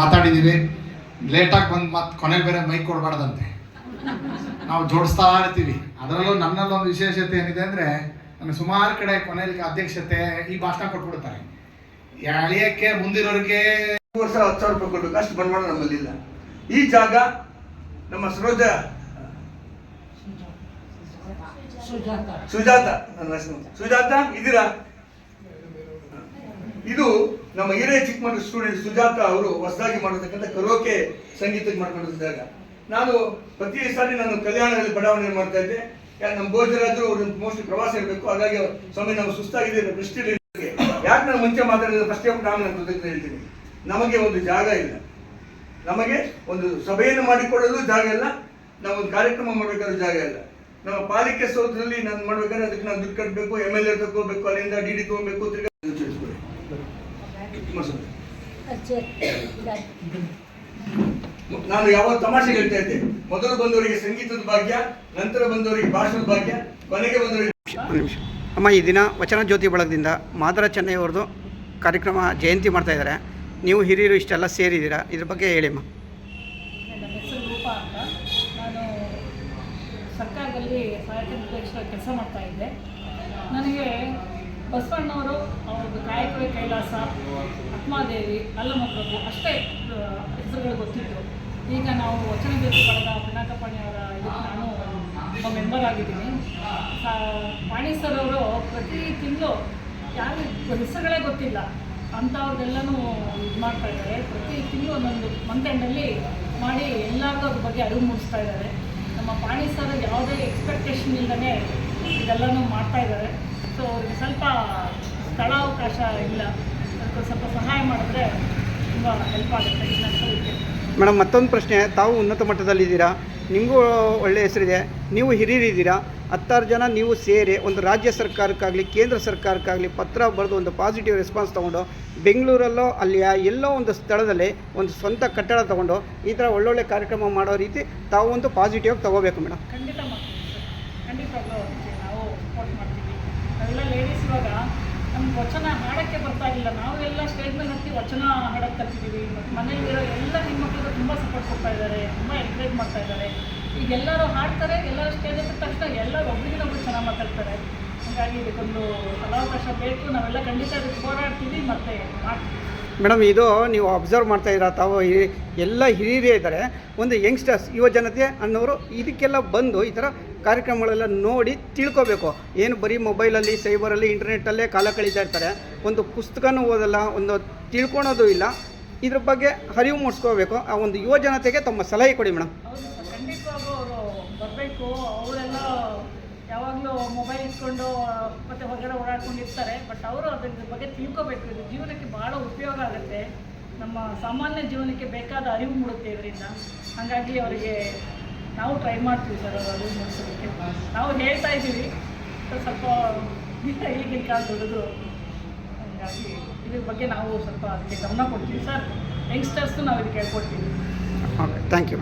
ಮಾತಾಡಿದ್ದೀವಿ ಲೇಟಾಗಿ ಬಂದು ಮತ್ತೆ ಕೊನೆಗೆ ಬೇರೆ ಮೈಕ್ ಕೊಡಬಾರ್ದಂತೆ. ನಾವು ಜೋಡಿಸ್ತಾ ಇರ್ತೀವಿ. ಅದರಲ್ಲೂ ನನ್ನಲ್ಲೊಂದು ವಿಶೇಷತೆ ಏನಿದೆ ಅಂದರೆ ನಮ್ಮ ಸುಮಾರು ಕಡೆ ಕೊನೆಯಲ್ಲಿ ಅಧ್ಯಕ್ಷತೆ ಈ ಭಾಷಣ ಕೊಟ್ಬಿಡ್ತಾರೆ. ಎಳೆಯಕ್ಕೆ ಮುಂದಿರೋರಿಗೆ ಮೂರು ವರ್ಷ ಹತ್ತು ಸಾವಿರ ರೂಪಾಯಿ ಕೊಡಬೇಕು. ಅಷ್ಟು ಬಂಡವಾಳ ನಮ್ಮಲ್ಲಿಲ್ಲ ಈ ಜಾಗ ನಮ್ಮ ಸರೋಜ ಸುಜಾತ. ಸುಜಾತ. ಸುಜಾತ ಇದ್ದೀರಾ? ಇದು ನಮ್ಮ ಹಿರಿಯ ಚಿಕ್ಕಮಗಳೂರು ಸ್ಟೂಡೆಂಟ್ ಸುಜಾತ ಅವರು ಹೊಸದಾಗಿ ಮಾಡಿರ್ತಕ್ಕಂಥ ಕರೋಕೆ ಸಂಗೀತಕ್ಕೆ ಮಾಡ್ಕೊಂಡಿದ್ದಾಗ. ನಾನು ಪ್ರತಿ ಸಾರಿ ನಾನು ಕಲ್ಯಾಣದಲ್ಲಿ ಬಡಾವಣೆ ಮಾಡ್ತಾ ಇದ್ದೆ. ನಮ್ಮ ಭೋಜರಾಜರು ಅವರು ಮೋಸ್ಟ್ಲಿ ಪ್ರವಾಸ ಇರಬೇಕು. ಹಾಗಾಗಿ ಸ್ವಾಮಿ ನಾವು ಸುಸ್ತಾಗಿದ್ದೀವಿ ದೃಷ್ಟಿಯಲ್ಲಿ ಯಾಕೆ ನಾನು ಮುಂಚೆ ಮಾತಾಡಿದ್ರೆ ಫಸ್ಟ್ ನಾನು ನನ್ನ ಕೃತಜ್ಞತೆ ಹೇಳ್ತೀನಿ. ನಮಗೆ ಒಂದು ಜಾಗ ಇಲ್ಲ. ನಮಗೆ ಒಂದು ಸಭೆಯನ್ನು ಮಾಡಿಕೊಡಲು ಜಾಗ ಇಲ್ಲ. ನಾವೊಂದು ಕಾರ್ಯಕ್ರಮ ಮಾಡಬೇಕಾದ್ರೂ ಜಾಗ ಇಲ್ಲ. ನಮ್ಮ ಪಾಲಿಕೆ ಸೌಧದಲ್ಲಿ ನಾನು ಮಾಡ್ಬೇಕಾದ್ರೆ ಅದಕ್ಕೆ ನಾವು ದುಡ್ಡು ಕಟ್ಟಬೇಕು ಎಂ ಎಲ್ ಎ ತಗೋಬೇಕು, ಅಲ್ಲಿಂದ ಡಿ ಡಿ ತಗೋಬೇಕು, ತಿರ್ಗಾ. ಮಸೂದೆ. ನಾನು ಯಾವಾಗ ತಮಾಷೆ ಹೇಳ್ತಾ ಇದ್ದೆ ಮೊದಲು ಬಂದವರಿಗೆ ಸಂಗೀತದ ಭಾಗ್ಯ ನಂತರ ಬಂದವರಿಗೆ ಭಾಷಣದ ಭಾಗ್ಯ ಕೊನೆಗೆ ಬಂದವರಿಗೆ ನಿಮಿಷ. ಅಮ್ಮ ಈ ದಿನ ವಚನ ಜ್ಯೋತಿ ಬಳಗದಿಂದ ಮಾದರ ಚೆನ್ನೈಯವ್ರದ್ದು ಕಾರ್ಯಕ್ರಮ ಜಯಂತಿ ಮಾಡ್ತಾ ಇದ್ದಾರೆ. ನೀವು ಹಿರಿಯರು ಇಷ್ಟೆಲ್ಲ ಸೇರಿದ್ದೀರಾ? ಇದ್ರ ಬಗ್ಗೆ ಹೇಳಿಮ್ಮ ನನ್ನ ಹೆಸರು ರೂಪಾ ಅಂತ. ನಾನು ಸರ್ಕಾರದಲ್ಲಿ ಸಹಾಯಕ ನಿರ್ದೇಶಕ ಕೆಲಸ ಮಾಡ್ತಾ ಇದ್ದೆ. ನನಗೆ ಬಸವಣ್ಣವರು, ಅವ್ರದ್ದು ಕಾಯಕವೇ ಕೈಲಾಸ ಆತ್ಮಾದೇವಿ ಅಲ್ಲಮಪ್ರಭು ಅಷ್ಟೇ ಹೆಸರುಗಳು ಗೊತ್ತಿತ್ತು ಈಗ ನಾವು ವಚನ ಜೊತೆ ಪಡೆದ ಅವರ ಇದಕ್ಕೆ ನಾನು ಒಬ್ಬ ಮೆಂಬರ್ ಆಗಿದ್ದೀನಿ. ಪಾಣಿ ಸರ್ ಅವರು ಪ್ರತಿ ತಿಂಗಳು ಯಾರು ಹೆಸರುಗಳೇ ಗೊತ್ತಿಲ್ಲ. ಅಂಥವ್ರದ್ದೆಲ್ಲನೂ ಇದು ಮಾಡ್ತಾ ಇದ್ದಾರೆ. ಪ್ರತಿ ತಿಂಗಳು ಒಂದೊಂದು ಮಂತ್ ಎಂಡಲ್ಲಿ ಮಾಡಿ ಎಲ್ಲರಿಗೂ ಬಗ್ಗೆ ಅರಿವು ಮೂಡಿಸ್ತಾ ಇದ್ದಾರೆ. ನಮ್ಮ ಪಾಣಿ ಸರ್ ಯಾವುದೇ ಎಕ್ಸ್ಪೆಕ್ಟೇಷನ್ ಇಲ್ಲದೇ ಇದೆಲ್ಲನೂ ಮಾಡ್ತಾ ಇದ್ದಾರೆ. ಸೊ ಅವ್ರಿಗೆ ಸ್ವಲ್ಪ ಸ್ಥಳಾವಕಾಶ ಇಲ್ಲ. ಅದಕ್ಕೆ ಸ್ವಲ್ಪ ಸಹಾಯ ಮಾಡಿದ್ರೆ ತುಂಬ ಹೆಲ್ಪ್ ಆಗುತ್ತೆ ಮೇಡಮ್ ಮತ್ತೊಂದು ಪ್ರಶ್ನೆ ತಾವು ಉನ್ನತ ಮಟ್ಟದಲ್ಲಿದ್ದೀರಾ ನಿಮಗೂ ಒಳ್ಳೆಯ ಹೆಸರಿದೆ. ನೀವು ಹಿರಿಯರಿದ್ದೀರಾ? ಹತ್ತಾರು ಜನ ನೀವು ಸೇರಿ ಒಂದು ರಾಜ್ಯ ಸರ್ಕಾರಕ್ಕಾಗಲಿ ಕೇಂದ್ರ ಸರ್ಕಾರಕ್ಕಾಗಲಿ ಪತ್ರ ಬರೆದು ಒಂದು ಪಾಸಿಟಿವ್ ರೆಸ್ಪಾನ್ಸ್ ತೊಗೊಂಡು ಬೆಂಗಳೂರಲ್ಲೋ ಅಲ್ಲಿಯ ಎಲ್ಲೋ ಒಂದು ಸ್ಥಳದಲ್ಲಿ ಒಂದು ಸ್ವಂತ ಕಟ್ಟಡ ತೊಗೊಂಡು ಈ ಥರ ಒಳ್ಳೊಳ್ಳೆ ಕಾರ್ಯಕ್ರಮ ಮಾಡೋ ರೀತಿ ತಾವು ಒಂದು ಪಾಸಿಟಿವ್ ತೊಗೋಬೇಕು ಮೇಡಮ್. ಖಂಡಿತ ಅದಕ್ಕೆ ನಾವು ಮಾಡ್ತೀವಿ. ಇವಾಗ ನಮ್ಗೆ ವಚನ ಹಾಡೋಕ್ಕೆ ಬರ್ತಾ ಇಲ್ಲ. ನಾವೆಲ್ಲ ಸ್ಟೇಜ್ ಮೇಲೆ ಹತ್ತಿ ವಚನ ಹಾಡೋಕ್ಕೆ ಕಲ್ತಿದ್ದೀವಿ ಮತ್ತು ಮನೆಯಲ್ಲಿರೋ ಎಲ್ಲ ಹೆಣ್ಮಕ್ಳಿಗೂ ತುಂಬ ಸಪೋರ್ಟ್ ಕೊಡ್ತಾ ಇದ್ದಾರೆ. ತುಂಬ ಎಂಕರೇಜ್ ಮಾಡ್ತಾ ಇದ್ದಾರೆ. ಈಗ ಎಲ್ಲರೂ ಹಾಡ್ತಾರೆ, ಎಲ್ಲರೂ ಸ್ಟೇಜ್ ಹತ್ತಿದ ತಕ್ಷಣ ಎಲ್ಲರೂ ಒಬ್ರಿಗಿನೊಬ್ರು ಚೆನ್ನಾಗಿ ಮಾತಾಡ್ತಾರೆ. ಹಾಗಾಗಿ ಇದಕ್ಕೊಂದು ಫಲಾವಕಾಶ ಬೇಕು. ನಾವೆಲ್ಲ ಖಂಡಿತ ಹೋರಾಡ್ತೀವಿ, ಮತ್ತು ಮಾಡ್ತೀವಿ. ಮೇಡಮ್, ಇದು ನೀವು ಅಬ್ಸರ್ವ್ ಮಾಡ್ತಾ ಇದ್ದೀರಾ ತಾವು? ಎಲ್ಲ ಹಿರಿಯರೇ ಇದ್ದಾರೆ. ಒಂದು ಯಂಗ್ಸ್ಟರ್ಸ್ ಯುವ ಜನತೆ ಅನ್ನೋರು ಇದಕ್ಕೆಲ್ಲ ಬಂದು ಈ ಥರ ಕಾರ್ಯಕ್ರಮಗಳೆಲ್ಲ ನೋಡಿ ತಿಳ್ಕೊಬೇಕು. ಏನು ಬರೀ ಮೊಬೈಲಲ್ಲಿ ಸೈಬರಲ್ಲಿ ಇಂಟರ್ನೆಟ್ಟಲ್ಲೇ ಕಾಲ ಕಳೀತಾ ಇರ್ತಾರೆ. ಒಂದು ಪುಸ್ತಕನೂ ಓದಲ್ಲ, ಒಂದು ತಿಳ್ಕೊಳೋದು ಇಲ್ಲ. ಇದ್ರ ಬಗ್ಗೆ ಅರಿವು ಮೂಡಿಸ್ಕೋಬೇಕು. ಆ ಒಂದು ಯುವ ಜನತೆಗೆ ತಮ್ಮ ಸಲಹೆ ಕೊಡಿ ಮೇಡಮ್. ಯಾವಾಗಲೂ ಮೊಬೈಲ್ ಇಟ್ಕೊಂಡು ಮತ್ತೆ ಹೊರಗಡೆ ಓಡಾಡ್ಕೊಂಡಿರ್ತಾರೆ ಬಟ್ ಅವರು ಅದ್ರ ಬಗ್ಗೆ ತಿಳ್ಕೊಬೇಕು. ಇದು ಜೀವನಕ್ಕೆ ಭಾಳ ಉಪಯೋಗ ಆಗುತ್ತೆ. ನಮ್ಮ ಸಾಮಾನ್ಯ ಜೀವನಕ್ಕೆ ಬೇಕಾದ ಅರಿವು ಮೂಡುತ್ತೆ ಇದರಿಂದ. ಹಾಗಾಗಿ ಅವರಿಗೆ ನಾವು ಟ್ರೈ ಮಾಡ್ತೀವಿ ಸರ್ ಅವರು ಅರಿವು ಮೂಡಿಸೋದಕ್ಕೆ. ನಾವು ಹೇಳ್ತಾ ಇದ್ದೀವಿ. ಸ್ವಲ್ಪ ಈಗಿನ ಕಾಲ ದೊಡ್ಡದು ಹಾಗಾಗಿ ಇದ್ರ ಬಗ್ಗೆ ನಾವು ಸ್ವಲ್ಪ ಅದಕ್ಕೆ ಗಮನ ಕೊಡ್ತೀವಿ. ಸರ್ ಯಂಗ್ಸ್ಟರ್ಸ್ಗೂ ನಾವು ಇದಕ್ಕೆ ಹೇಳ್ಕೊಡ್ತೀವಿ ಓಕೆ ಥ್ಯಾಂಕ್ ಯು